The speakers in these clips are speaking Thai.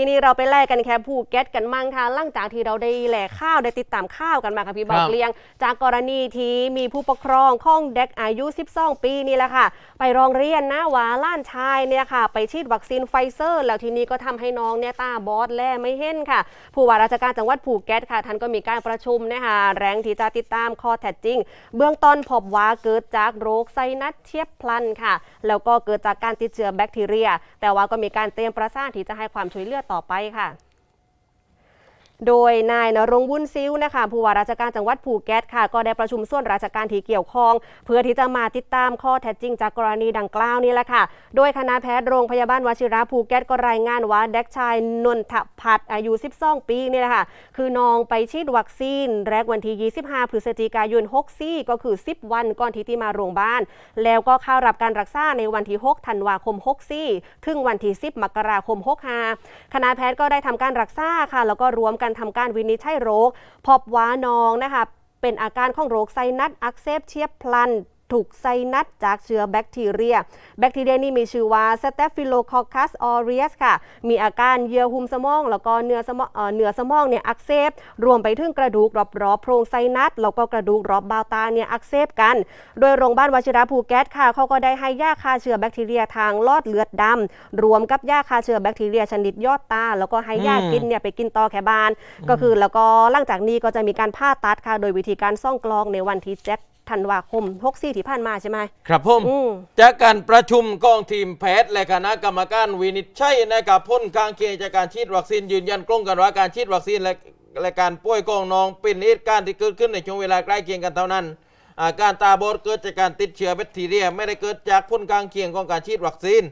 ทีนี้เราไปแลกกันแค่ภูเก็ตกันมั่งค่ะหลังจากที่เราได้แหล่ข่าวได้ติดตามข่าวกันมาค่ะพี่บอกเลี้ยง จากกรณีที่มีผู้ปกครองข้องเด็กอายุ 12 ปีนี่แหละค่ะ ไปร้องเรียนนะว่าล้านชายเนี่ยค่ะ ไปฉีดวัคซีนไฟเซอร์ แล้วทีนี้ก็ทำให้น้องเนี่ยตาบอดแลไม่เห็นค่ะ ผู้ว่าราชการจังหวัดภูเก็ตค่ะท่านก็มีการประชุมนะคะแรงที่จะติดตามข้อเท็จจริง เบื้องต้นพบว่าเกิดจากโรคไซนัสเทียบพลันค่ะ แล้วก็เกิดจากการติดเชื้อแบคทีเรีย แต่ว่าก็มีการเตรียมประสานที่จะให้ความช่วยเหลือต่อไปค่ะ โดยนายนรงค์วุ้นซิ้วนะคะผู้ว่าราชการจังหวัดภูเก็ตค่ะ ก็ได้ประชุมส่วนราชการที่เกี่ยวข้อง เพื่อที่จะมาติดตามข้อเท็จจริงจากกรณีดังกล่าวนี่แหละค่ะ โดยคณะแพทย์โรงพยาบาลวชิระภูเก็ตก็รายงานว่าเด็กชายนนทพัฒน์อายุ 12 ปีนี่แหละค่ะ คือน้องไปฉีดวัคซีน แรกวันที่ 25 พฤศจิกายน 64 ก็คือ 10 วันก่อนที่ที่มาโรงพยาบาล แล้วก็เข้ารับการรักษาในวันที่ 6 ธันวาคม 64 ถึงวันที่ 10 มกราคม 65 คณะแพทย์ก็ได้ทำการรักษาค่ะ แล้วก็รวมกันทำการวินิจฉัยโรค พบว่าน้องนะคะเป็นอาการของโรคไซนัสอักเสบเชียบพลัน ถูกไซนัสจากเชื้อแบคทีเรีย แบคทีเรียนี่มีชื่อว่า Staphylococcus aureus ค่ะ มีอาการเยื่อหุ้มสมอง แล้วก็เนื้อสมองเอ่อเนื้อสมองเนี่ยอักเสบ รวมไปถึงกระดูกรอบๆโพรงไซนัส แล้วก็กระดูกรอบบาวตาเนี่ยอักเสบกัน โดยโรงพยาบาลวชิระภูเก็ตค่ะ เขาก็ได้ให้ยาฆ่าเชื้อแบคทีเรียทางลอดเลือดดำรวมกับยาฆ่าเชื้อแบคทีเรียชนิดยอดตา แล้วก็ให้ยากินเนี่ยไปกินต่อแค่บ้าน ก็คือแล้วก็หลังจากนี้ก็จะมีการผ่าตัดค่ะ โดยวิธีการซ่องกลองในวันที่7 ธันวาคม64ที่ผ่านมาใช่ไหม ครับผม อืม จากการประชุมกองทีมแพทย์และคณะกรรมการวินิจฉัยนะครับพ้นข้างเคียงจากการฉีดวัคซีนยืนยันตรงกันว่าการฉีดวัคซีนและและการป่วยของน้องเป็นเหตุการณ์ที่เกิดขึ้นในช่วงเวลาใกล้เคียงกันเท่านั้นอาการตาบอดเกิดจากการติดเชื้อแบคทีเรีย ไม่ได้เกิดจากผลข้างเคียงของการฉีดวัคซีน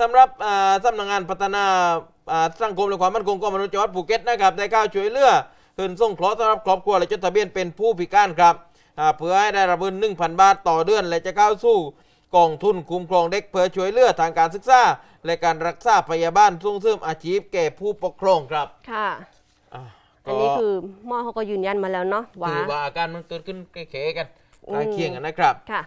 สำหรับอ่าสำนักงานพัฒนาอ่าสังคมและความมั่นคงของมนุษย์จังหวัดภูเก็ตนะครับได้เข้าช่วยเหลือคืนส่งเคราะห์สำหรับครอบครัวและจดทะเบียนเป็นผู้พิการครับอ่า เพื่อให้ได้รับเงิน1,000 บาทต่อเดือน และจะเข้าสู่กองทุนคุ้มครองเด็กเพื่อช่วยเหลือทางการศึกษา และการรักษาพยาบาลส่งเสริมอาชีพแก่ผู้ปกครองครับค่ะอะอันนี้คือหมอเขาก็ยืนยันมาแล้วเนาะว่าถือว่าอาการมันเกิดขึ้นแค่ๆกันอืมใกล้เคียงกันนะครับค่ะ